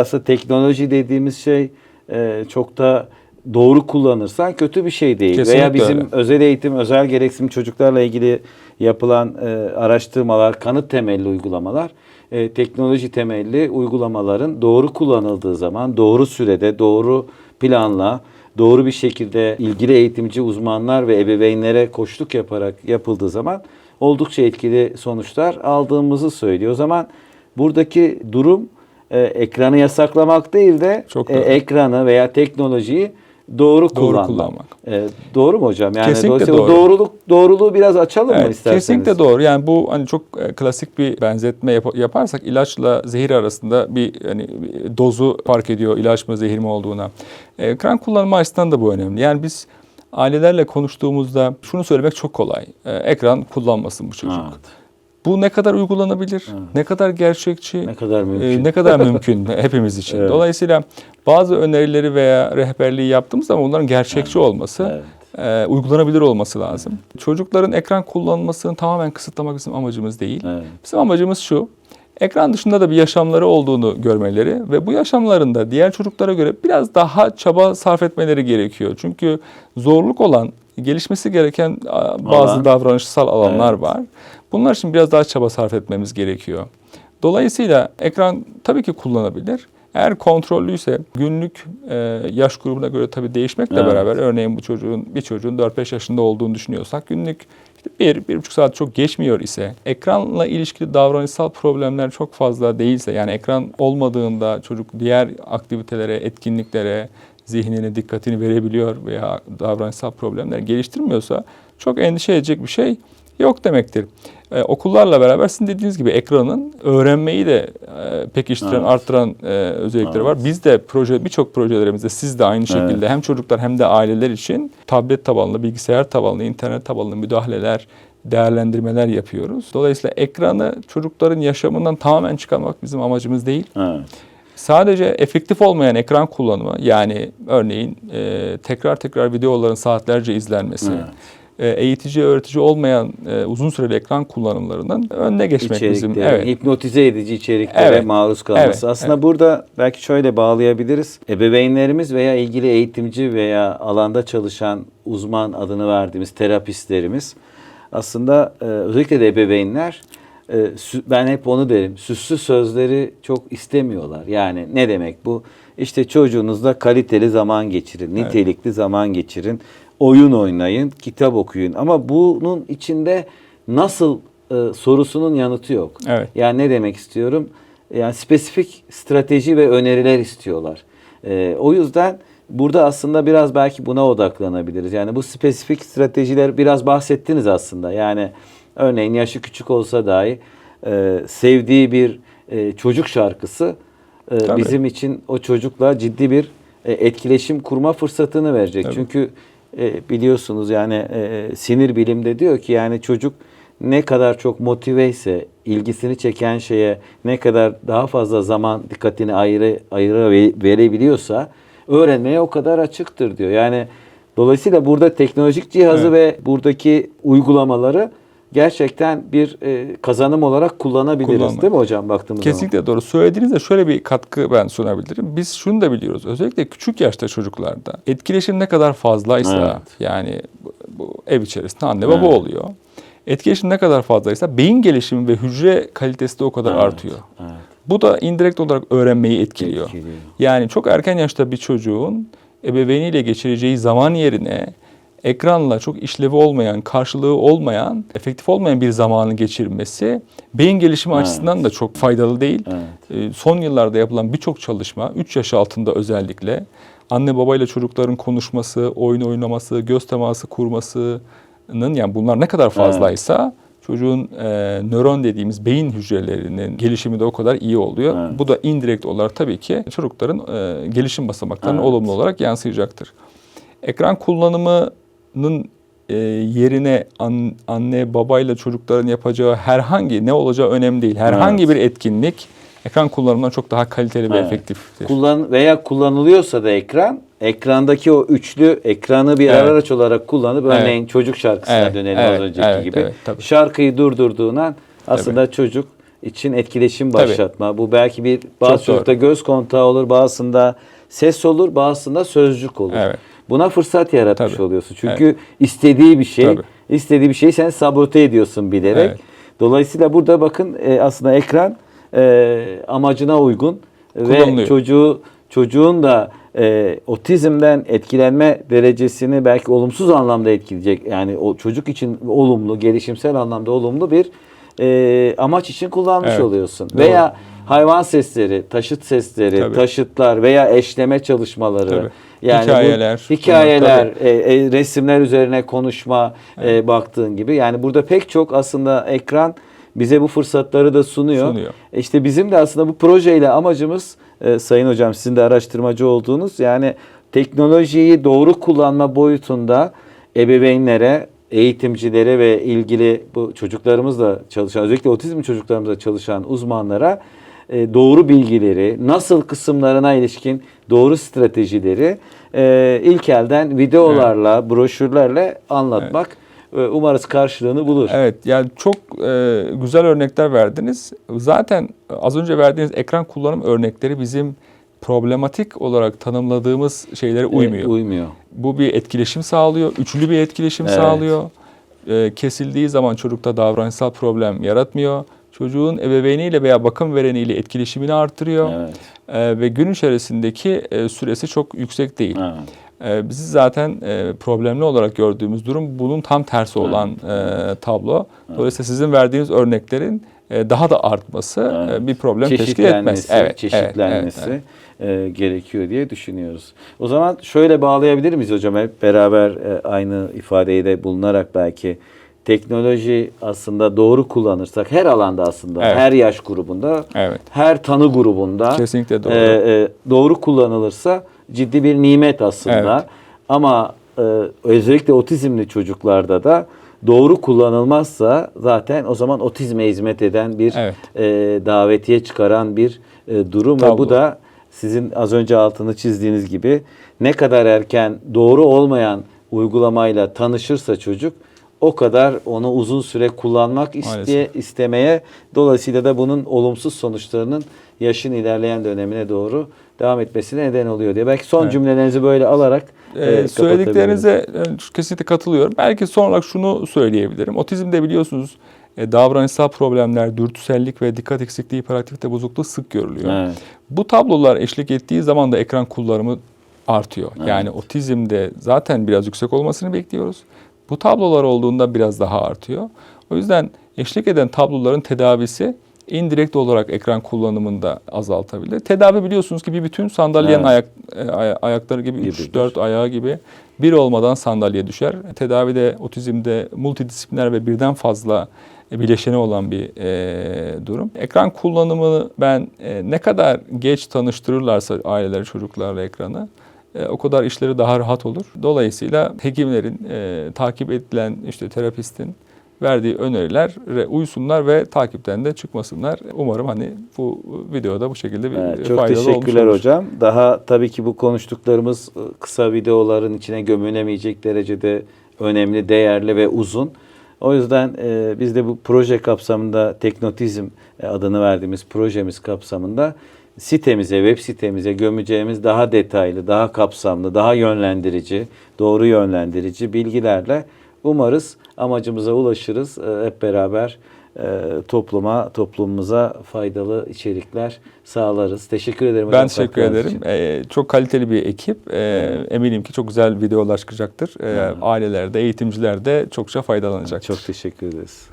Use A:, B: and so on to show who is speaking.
A: Aslında teknoloji dediğimiz şey e, çok da doğru kullanırsan kötü bir şey değil.
B: Kesinlikle
A: Veya bizim
B: öyle.
A: özel eğitim, özel gereksinim çocuklarla ilgili yapılan e, araştırmalar, kanıt temelli uygulamalar, e, teknoloji temelli uygulamaların doğru kullanıldığı zaman, doğru sürede, doğru planla, doğru bir şekilde ilgili eğitimci uzmanlar ve ebeveynlere koşluk yaparak yapıldığı zaman oldukça etkili sonuçlar aldığımızı söylüyor. O zaman buradaki durum e, ekranı yasaklamak değil de
B: Çok
A: e,
B: doğru.
A: ekranı veya teknolojiyi doğru, kullanmak.
B: kullanmak.
A: E, doğru mu hocam? Yani
B: Kesinlikle doğru.
A: doğruluk doğruluğu biraz açalım mı
B: Evet,
A: isterseniz?
B: kesinlikle doğru. Yani bu hani çok e, klasik bir benzetme yap- yaparsak ilaçla zehir arasında bir hani bir dozu fark ediyor ilaç mı zehir mi olduğuna. E, Ekran kullanımı açısından da bu önemli. Yani biz ailelerle konuştuğumuzda şunu söylemek çok kolay. E, Ekran kullanmasın bu çocuk.
A: Evet.
B: Bu ne kadar uygulanabilir? Ne kadar gerçekçi?
A: Ne kadar
B: e,
A: mümkün?
B: ne kadar mümkün
A: Evet.
B: hepimiz için. Dolayısıyla bazı önerileri veya rehberliği yaptığımız zaman bunların gerçekçi olması
A: Evet.
B: e, uygulanabilir olması lazım. Çocukların ekran kullanmasını tamamen kısıtlamak bizim amacımız değil.
A: Evet.
B: Bizim amacımız şu. Ekran dışında da bir yaşamları olduğunu görmeleri ve bu yaşamlarında diğer çocuklara göre biraz daha çaba sarf etmeleri gerekiyor. Çünkü zorluk olan, gelişmesi gereken bazı
A: Alan.
B: davranışsal alanlar
A: Evet.
B: var. Bunlar için biraz daha çaba sarf etmemiz gerekiyor. Dolayısıyla ekran tabii ki kullanabilir. Eğer kontrollüyse günlük e, yaş grubuna göre tabii değişmekle
A: Evet.
B: beraber örneğin bu çocuğun bir çocuğun 4-5 yaşında olduğunu düşünüyorsak günlük işte bir, bir buçuk saat çok geçmiyor ise ekranla ilişkili davranışsal problemler çok fazla değilse yani ekran olmadığında çocuk diğer aktivitelere, etkinliklere zihnini, dikkatini verebiliyor veya davranışsal problemler geliştirmiyorsa çok endişe edecek bir şey yok demektir. Ee, okullarla beraber sizin dediğiniz gibi ekranın öğrenmeyi de e, pekiştiren,
A: Evet.
B: arttıran e, özellikleri var. Biz de proje birçok projelerimizde siz de aynı şekilde
A: Evet.
B: hem çocuklar hem de aileler için tablet tabanlı, bilgisayar tabanlı, internet tabanlı müdahaleler, değerlendirmeler yapıyoruz. Dolayısıyla ekranı çocukların yaşamından tamamen çıkarmak bizim amacımız değil.
A: Evet.
B: Sadece efektif olmayan ekran kullanımı yani örneğin e, tekrar tekrar videoların saatlerce izlenmesi,
A: Evet.
B: e, eğitici öğretici olmayan e, uzun süreli ekran kullanımlarının önüne geçmek bizim.
A: İçerikleri,
B: Evet.
A: hipnotize edici içeriklere
B: Evet.
A: maruz kalması.
B: Evet,
A: Aslında burada belki şöyle bağlayabiliriz. Ebeveynlerimiz veya ilgili eğitimci veya alanda çalışan uzman adını verdiğimiz terapistlerimiz aslında e, özellikle de ebeveynler e, sü- ben hep onu derim. Süslü sözleri çok istemiyorlar. Yani ne demek bu? İşte çocuğunuzla kaliteli zaman geçirin, nitelikli zaman geçirin, oyun oynayın, kitap okuyun. Ama bunun içinde nasıl e, sorusunun yanıtı yok.
B: Evet.
A: Yani ne demek istiyorum? Yani spesifik strateji ve öneriler istiyorlar. Ee, o yüzden burada aslında biraz belki buna odaklanabiliriz. Yani bu spesifik stratejiler biraz bahsettiniz aslında. Yani örneğin yaşı küçük olsa dahi e, sevdiği bir e, çocuk şarkısı e,
B: Tabii.
A: bizim için o çocukla ciddi bir e, etkileşim kurma fırsatını verecek.
B: Tabii.
A: Çünkü e, biliyorsunuz yani e, sinir bilimde diyor ki yani çocuk ne kadar çok motive ise ilgisini çeken şeye ne kadar daha fazla zaman dikkatini ayrı ayrı ve- verebiliyorsa öğrenmeye o kadar açıktır diyor. Yani dolayısıyla burada teknolojik cihazı
B: Evet.
A: ve buradaki uygulamaları gerçekten bir e, kazanım olarak kullanabiliriz
B: Kullanmak.
A: değil mi hocam baktığımız zaman?
B: Kesinlikle doğru. Söylediğinizde şöyle bir katkı ben sunabilirim. Biz şunu da biliyoruz. Özellikle küçük yaşta çocuklarda etkileşim ne kadar fazlaysa
A: Evet.
B: yani bu, bu ev içerisinde anne baba
A: Evet.
B: oluyor. Etkileşim ne kadar fazlaysa beyin gelişimi ve hücre kalitesi de o kadar
A: Evet,
B: artıyor.
A: evet.
B: Bu da indirekt olarak öğrenmeyi etkiliyor.
A: Etkiliyor.
B: Yani çok erken yaşta bir çocuğun ebeveyniyle geçireceği zaman yerine ekranla çok işlevi olmayan, karşılığı olmayan, efektif olmayan bir zamanı geçirmesi beyin gelişimi
A: Evet.
B: açısından da çok faydalı değil.
A: Evet.
B: Ee, Son yıllarda yapılan birçok çalışma, 3 yaş altında özellikle anne babayla çocukların konuşması, oyun oynaması, göz teması kurmasının yani bunlar ne kadar fazlaysa çocuğun e, nöron dediğimiz beyin hücrelerinin gelişimi de o kadar iyi oluyor.
A: Evet.
B: Bu da indirekt olarak tabii ki çocukların e, gelişim basamaklarına
A: Evet.
B: olumlu olarak yansıyacaktır. Ekran kullanımının e, yerine an- anne babayla çocukların yapacağı herhangi ne olacağı önemli değil. Herhangi
A: Evet.
B: bir etkinlik ekran kullanımından çok daha kaliteli ve
A: Evet.
B: efektiftir.
A: Kullan veya kullanılıyorsa da ekran, ekrandaki o üçlü ekranı bir
B: Evet.
A: araç olarak kullanıp
B: Evet.
A: örneğin çocuk şarkısına
B: Evet,
A: dönelim
B: evet,
A: az önceki
B: evet,
A: gibi.
B: evet, tabii.
A: Şarkıyı durdurduğun an aslında çocuk için etkileşim
B: Tabii.
A: başlatma. Bu belki bir bazı çocukta göz kontağı olur, bazısında ses olur, bazısında sözcük olur.
B: Evet.
A: Buna fırsat yaratmış
B: Tabii.
A: oluyorsun. Çünkü istediği bir şey,
B: Tabii.
A: istediği bir şeyi sen sabote ediyorsun bilerek.
B: Evet.
A: Dolayısıyla burada bakın e, aslında ekran e, amacına uygun ve çocuğu çocuğun da e, otizmden etkilenme derecesini belki olumsuz anlamda etkileyecek. Yani o çocuk için olumlu, gelişimsel anlamda olumlu bir e, amaç için kullanmış
B: Evet,
A: oluyorsun.
B: doğru.
A: Veya hayvan sesleri, taşıt sesleri,
B: Tabii.
A: taşıtlar veya eşleme çalışmaları.
B: Tabii.
A: Yani
B: Hikayeler,
A: bu hikayeler,
B: bunlar
A: e, e, resimler üzerine konuşma e, baktığın gibi. Yani burada pek çok aslında ekran bize bu fırsatları da sunuyor.
B: Sunuyor.
A: E İşte bizim de aslında bu projeyle amacımız e, Sayın Hocam sizin de araştırmacı olduğunuz yani teknolojiyi doğru kullanma boyutunda ebeveynlere, eğitimcilere ve ilgili bu çocuklarımızla çalışan özellikle otizm çocuklarımızla çalışan uzmanlara e, doğru bilgileri, nasıl kısımlarına ilişkin doğru stratejileri e, ilk elden videolarla, broşürlerle anlatmak e, umarız karşılığını bulur.
B: Evet yani çok e, güzel örnekler verdiniz. Zaten az önce verdiğiniz ekran kullanım örnekleri bizim problematik olarak tanımladığımız şeylere uymuyor.
A: E, uymuyor.
B: Bu bir etkileşim sağlıyor, üçlü bir etkileşim
A: Evet.
B: sağlıyor. E, kesildiği zaman çocukta davranışsal problem yaratmıyor. Çocuğun ebeveyniyle veya bakım vereniyle etkileşimini artırıyor.
A: Evet.
B: E, ve gün içerisindeki e, süresi çok yüksek değil.
A: Evet.
B: Ee, Bizi zaten e, problemli olarak gördüğümüz durum bunun tam tersi olan e, tablo. Dolayısıyla sizin verdiğiniz örneklerin e, daha da artması
A: Evet.
B: e, bir problem teşkil etmez.
A: çeşitlenmesi, çeşitlenmesi
B: evet, evet.
A: e, gerekiyor diye düşünüyoruz. O zaman şöyle bağlayabilir miyiz hocam hep beraber e, aynı ifadeyi de bulunarak belki teknoloji aslında doğru kullanırsak her alanda aslında
B: Evet.
A: her yaş grubunda
B: Evet.
A: her tanı grubunda
B: Kesinlikle doğru.
A: e, e, doğru kullanılırsa ciddi bir nimet aslında.
B: Evet.
A: Ama e, özellikle otizmli çocuklarda da doğru kullanılmazsa zaten o zaman otizme hizmet eden bir
B: Evet.
A: e, davetiye çıkaran bir e, durum ve
B: Tablo.
A: bu da sizin az önce altını çizdiğiniz gibi ne kadar erken doğru olmayan uygulamayla tanışırsa çocuk o kadar onu uzun süre kullanmak isteye, istemeye dolayısıyla da bunun olumsuz sonuçlarının yaşın ilerleyen dönemine doğru devam etmesine neden oluyor diye. Belki son
B: Evet.
A: cümlelerinizi böyle alarak e, kapatabiliriz.
B: söylediklerinize e, kesinlikle katılıyorum. Belki son olarak şunu söyleyebilirim. Otizmde biliyorsunuz e, davranışsal problemler, dürtüsellik ve dikkat eksikliği, hiperaktivite bozukluğu sık görülüyor.
A: Evet.
B: Bu tablolar eşlik ettiği zaman da ekran kullanımı artıyor. Yani otizmde zaten biraz yüksek olmasını bekliyoruz. Bu tablolar olduğunda biraz daha artıyor. O yüzden eşlik eden tabloların tedavisi indirekt olarak ekran kullanımında azaltabilir. Tedavi biliyorsunuz ki bir bütün sandalyenin
A: Evet.
B: ayak, e, ay- ayakları gibi
A: Gibidir.
B: 3-4 ayağı gibi bir olmadan sandalye düşer. Tedavide otizmde multidisipliner ve birden fazla bileşeni olan bir e, durum. Ekran kullanımını ben e, ne kadar geç tanıştırırlarsa aileleri çocuklarla ekranı e, o kadar işleri daha rahat olur. Dolayısıyla hekimlerin e, takip edilen işte terapistin verdiği önerilere uysunlar ve takipten de çıkmasınlar. Umarım hani bu videoda bu şekilde bir
A: Evet, çok
B: faydalı olmuş
A: teşekkürler hocam. Daha tabii ki bu konuştuklarımız e, kısa videoların içine gömülemeyecek derecede önemli, değerli ve uzun. O yüzden e, biz de bu proje kapsamında Teknotizm e, adını verdiğimiz projemiz kapsamında sitemize, web sitemize gömeceğimiz daha detaylı, daha kapsamlı, daha yönlendirici, doğru yönlendirici bilgilerle umarız amacımıza ulaşırız. E, hep beraber e, topluma, toplumumuza faydalı içerikler sağlarız. Teşekkür ederim.
B: Ben teşekkür ederim.
A: için.
B: Ee, çok kaliteli bir ekip. Ee, eminim ki çok güzel videolar çıkacaktır. Ee, aileler de, eğitimciler de çokça faydalanacaktır.
A: Çok teşekkür ederiz.